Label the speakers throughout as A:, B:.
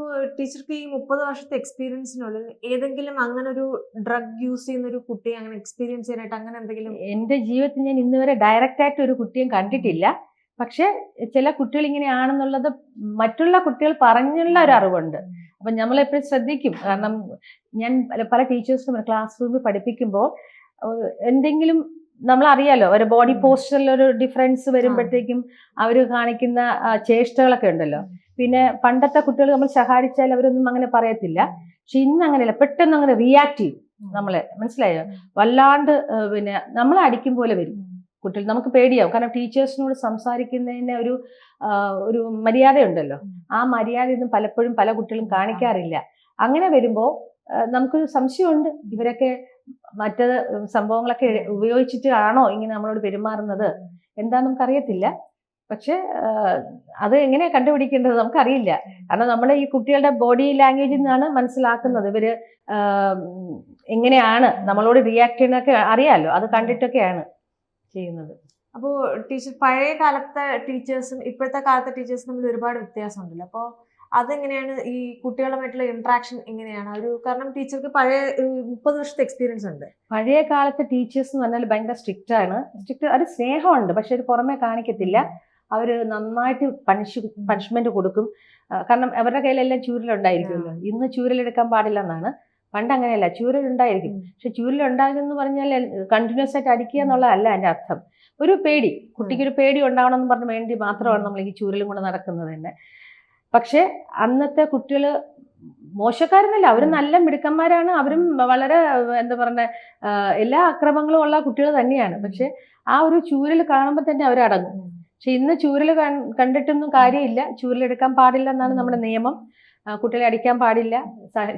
A: അപ്പോൾ ടീച്ചർക്ക് ഈ മുപ്പത് വർഷത്തെ എക്സ്പീരിയൻസിനുള്ളിൽ ഏതെങ്കിലും അങ്ങനെ ഒരു ഡ്രഗ് യൂസ് ചെയ്യുന്ന ഒരു കുട്ടിയെ അങ്ങനെ എക്സ്പീരിയൻസ് ചെയ്യാനായിട്ട് അങ്ങനെ എന്തെങ്കിലും
B: എന്റെ ജീവിതത്തിൽ ഞാൻ ഇന്ന് വരെ ഡയറക്റ്റ് ആയിട്ട് ഒരു കുട്ടിയും കണ്ടിട്ടില്ല. പക്ഷെ ചില കുട്ടികൾ ഇങ്ങനെയാണെന്നുള്ളത് മറ്റുള്ള കുട്ടികൾ പറഞ്ഞുള്ള ഒരു അറിവുണ്ട്. അപ്പം നമ്മളെപ്പോഴും ശ്രദ്ധിക്കും. കാരണം ഞാൻ പല- ടീച്ചേഴ്സും ക്ലാസ് റൂമിൽ പഠിപ്പിക്കുമ്പോൾ എന്തെങ്കിലും നമ്മളറിയാലോ ഒരു ബോഡി. പോസ്റ്ററിൽ ഒരു ഡിഫറൻസ് വരുമ്പോഴത്തേക്കും അവർ കാണിക്കുന്ന ചേഷ്ടകളൊക്കെ ഉണ്ടല്ലോ. പിന്നെ പണ്ടത്തെ കുട്ടികൾ നമ്മൾ ശകാരിച്ചാൽ അവരൊന്നും അങ്ങനെ പറയത്തില്ല. പക്ഷെ ഇന്ന് അങ്ങനെയല്ല പെട്ടെന്ന് അങ്ങനെ റിയാക്ട് ചെയ്യും നമ്മളെ. മനസ്സിലായോ? വല്ലാണ്ട് പിന്നെ നമ്മളെ അടിക്കും പോലെ വരും കുട്ടികൾ. നമുക്ക് പേടിയാവും. കാരണം ടീച്ചേഴ്സിനോട് സംസാരിക്കുന്നതിന് ഒരു ഒരു മര്യാദയുണ്ടല്ലോ.
A: ആ
B: ആ മര്യാദയൊന്നും പലപ്പോഴും പല കുട്ടികളും കാണിക്കാറില്ല. അങ്ങനെ വരുമ്പോൾ നമുക്കൊരു സംശയമുണ്ട്. ഇവരൊക്കെ മറ്റത് സംഭവങ്ങളൊക്കെ ഉപയോഗിച്ചിട്ട് ആണോ ഇങ്ങനെ നമ്മളോട് പെരുമാറുന്നത്? എന്താ നമുക്കറിയത്തില്ല. പക്ഷെ അത് എങ്ങനെയാ കണ്ടുപിടിക്കേണ്ടത് നമുക്കറിയില്ല. കാരണം നമ്മുടെ ഈ കുട്ടികളുടെ ബോഡി ലാംഗ്വേജിൽ നിന്നാണ് മനസ്സിലാക്കുന്നത്. ഇവർ എങ്ങനെയാണ് നമ്മളോട് റിയാക്ട് ചെയ്യുന്നൊക്കെ അറിയാലോ. അത് കണ്ടിട്ടൊക്കെയാണ് ചെയ്യുന്നത്.
A: അപ്പോൾ ടീച്ചർ പഴയ കാലത്തെ ടീച്ചേഴ്സും ഇപ്പോഴത്തെ കാലത്തെ ടീച്ചേഴ്സും തമ്മിൽ ഒരുപാട് വ്യത്യാസമുണ്ടല്ലോ. അപ്പോൾ അതെങ്ങനെയാണ് ഈ കുട്ടികളുമായിട്ടുള്ള ഇന്ററാക്ഷൻ എങ്ങനെയാണ്? ഒരു കാരണം ടീച്ചർക്ക് പഴയ മുപ്പത് വർഷത്തെ എക്സ്പീരിയൻസ് ഉണ്ട്.
B: പഴയ കാലത്തെ ടീച്ചേഴ്സ് എന്ന് പറഞ്ഞാൽ ഭയങ്കര സ്ട്രിക്റ്റ് ആണ്. സ്ട്രിക്റ്റ് അത് സ്നേഹമുണ്ട്. പക്ഷെ അത് പുറമെ കാണിക്കത്തില്ല. അവർ നന്നായിട്ട് പണിഷ് പണിഷ്മെന്റ് കൊടുക്കും. കാരണം അവരുടെ കയ്യിലെല്ലാം ചൂരലുണ്ടായിരിക്കുമല്ലോ. ഇന്ന് ചൂരലെടുക്കാൻ പാടില്ല എന്നാണ് പണ്ട് അങ്ങനെയല്ല. ചൂരലുണ്ടായിരിക്കും. പക്ഷെ ചൂരലുണ്ടാകുമെന്ന് പറഞ്ഞാൽ കണ്ടിന്യൂസ് ആയിട്ട് അടിക്കുക എന്നുള്ളതല്ല എന്റെ അർത്ഥം. ഒരു പേടി. കുട്ടിക്ക് ഒരു പേടി ഉണ്ടാവണം എന്ന് പറഞ്ഞ് വേണ്ടി മാത്രമാണ് നമ്മൾ ഈ ചൂരലും കൊണ്ട് നടക്കുന്നത് തന്നെ. പക്ഷെ അന്നത്തെ കുട്ടികൾ മോശക്കാരനല്ല അവർ നല്ല മിടുക്കന്മാരാണ്. അവരും വളരെ എന്താ പറയുക എല്ലാ അക്രമങ്ങളും ഉള്ള കുട്ടികൾ തന്നെയാണ്. പക്ഷെ ആ ഒരു ചൂരൽ കാണുമ്പോൾ തന്നെ അവർ അടങ്ങും പക്ഷെ ഇന്ന് ചൂരൽ കണ്ടിട്ടൊന്നും കാര്യമില്ല. ചൂരലെടുക്കാൻ പാടില്ല എന്നാണ് നമ്മുടെ നിയമം. കുട്ടികളെ അടിക്കാൻ പാടില്ല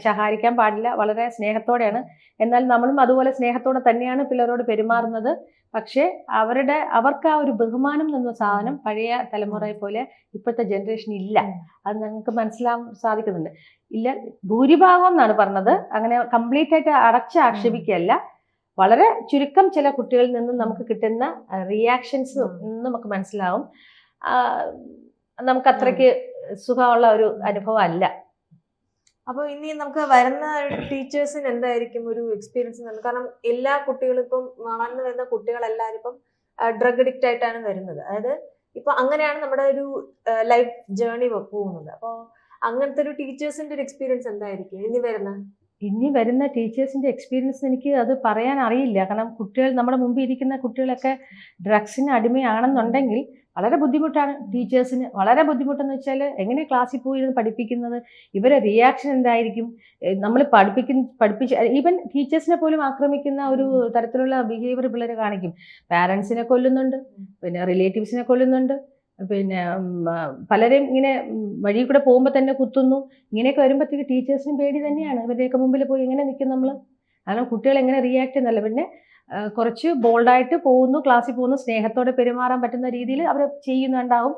B: ശഹാരിക്കാൻ പാടില്ല വളരെ സ്നേഹത്തോടെയാണ്. എന്നാൽ നമ്മളും അതുപോലെ സ്നേഹത്തോടെ തന്നെയാണ് പിള്ളേരോട് പെരുമാറുന്നത്. പക്ഷേ അവരുടെ അവർക്ക് ആ ഒരു ബഹുമാനം എന്ന സാധനം പഴയ തലമുറയെ പോലെ ഇപ്പോഴത്തെ ജനറേഷൻ ഇല്ല. അത് ഞങ്ങൾക്ക് മനസ്സിലാവാൻ സാധിക്കുന്നുണ്ട്. ഇല്ല ഭൂരിഭാഗം എന്നാണ് പറഞ്ഞത്. അങ്ങനെ കംപ്ലീറ്റ് ആയിട്ട് അടച്ച് ആക്ഷേപിക്കുകയല്ല. വളരെ ചുരുക്കം ചില കുട്ടികളിൽ നിന്നും നമുക്ക് കിട്ടുന്ന റിയാക്ഷൻസ്. നമുക്ക് മനസ്സിലാവും. നമുക്ക് അത്രയ്ക്ക് സുഖമുള്ള ഒരു അനുഭവം അല്ല
A: അപ്പോൾ ഇനി നമുക്ക് വരുന്ന ടീച്ചേഴ്സിന് എന്തായിരിക്കും ഒരു എക്സ്പീരിയൻസ് കാരണം എല്ലാ കുട്ടികളും ഇപ്പം വളർന്നു വരുന്ന കുട്ടികളെല്ലാവരും ഇപ്പം ഡ്രഗ് അഡിക്റ്റ് ആയിട്ടാണ് വരുന്നത്. അതായത് ഇപ്പൊ അങ്ങനെയാണ് നമ്മുടെ ഒരു ലൈഫ് ജേർണി പോകുന്നത്. അപ്പോൾ അങ്ങനത്തെ ഒരു ടീച്ചേഴ്സിന്റെ ഒരു എക്സ്പീരിയൻസ് എന്തായിരിക്കും? ഇനി വരുന്ന
B: ഇനി വരുന്ന ടീച്ചേഴ്സിന്റെ എക്സ്പീരിയൻസ് എനിക്ക് അത് പറയാൻ അറിയില്ല. കാരണം കുട്ടികൾ നമ്മുടെ മുമ്പിൽ ഇരിക്കുന്ന കുട്ടികളൊക്കെ ഡ്രഗ്സിന് അടിമയാണെന്നുണ്ടെങ്കിൽ വളരെ ബുദ്ധിമുട്ടാണ് ടീച്ചേഴ്സിന്. വളരെ ബുദ്ധിമുട്ടെന്ന് വെച്ചാൽ എങ്ങനെ ക്ലാസ്സിൽ പോയി ഇരുന്ന് പഠിപ്പിക്കുന്നത്? ഇവരെ റിയാക്ഷൻ എന്തായിരിക്കും? നമ്മൾ പഠിപ്പിക്കുന്ന പഠിപ്പിച്ച് ഈവൻ ടീച്ചേഴ്സിനെ പോലും ആക്രമിക്കുന്ന ഒരു തരത്തിലുള്ള ബിഹേവിയർ പിള്ളേർ കാണിക്കും. പാരൻസിനെ കൊല്ലുന്നുണ്ട്. പിന്നെ റിലേറ്റീവ്സിനെ കൊല്ലുന്നുണ്ട്. പിന്നെ പലരും ഇങ്ങനെ വഴി കൂടെ പോകുമ്പോൾ തന്നെ കുത്തുന്നു. ഇങ്ങനെയൊക്കെ വരുമ്പോഴത്തേക്ക് ടീച്ചേഴ്സിനും പേടി തന്നെയാണ്. ഇവരുടെയൊക്കെ മുമ്പിൽ പോയി എങ്ങനെ നിൽക്കും നമ്മൾ കാരണം കുട്ടികൾ എങ്ങനെ റിയാക്ട് ചെയ്യുന്നല്ല പിന്നെ കുറച്ച് ബോൾഡായിട്ട് പോകുന്നു ക്ലാസ്സിൽ പോകുന്നു സ്നേഹത്തോടെ പെരുമാറാൻ പറ്റുന്ന രീതിയിൽ അവർ ചെയ്യുന്നുണ്ടാവും.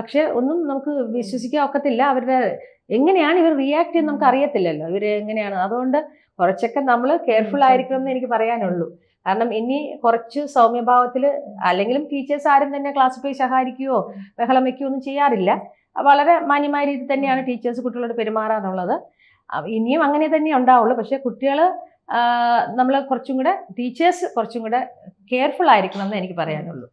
B: പക്ഷെ ഒന്നും നമുക്ക് വിശ്വസിക്കാൻ ഒക്കത്തില്ല. അവരുടെ എങ്ങനെയാണ് ഇവർ റിയാക്ട് ചെയ്യുന്നത് നമുക്ക് അറിയത്തില്ലല്ലോ. ഇവർ എങ്ങനെയാണ്? അതുകൊണ്ട് കുറച്ചൊക്കെ നമ്മൾ കെയർഫുൾ ആയിരിക്കണം എന്ന് എനിക്ക് പറയാനുള്ളൂ. കാരണം ഇനി കുറച്ച് സൗമ്യഭാവത്തിൽ അല്ലെങ്കിലും ടീച്ചേഴ്സ് ആരും തന്നെ ക്ലാസ്സിൽ പോയി സഹായിക്കുകയോ ബഹളം വയ്ക്കുകയോ ഒന്നും ചെയ്യാറില്ല. വളരെ മാന്യമായ രീതിയിൽ തന്നെയാണ് ടീച്ചേഴ്സ് കുട്ടികളോട് പെരുമാറാറുള്ളത് ഇനിയും അങ്ങനെ തന്നെ ഉണ്ടാവുള്ളൂ. പക്ഷെ കുട്ടികൾ നമ്മൾ കുറച്ചും കൂടെ ടീച്ചേഴ്സ് കുറച്ചും കൂടെ കെയർഫുൾ ആയിരിക്കണം എന്ന് എനിക്ക് പറയാനുള്ളൂ.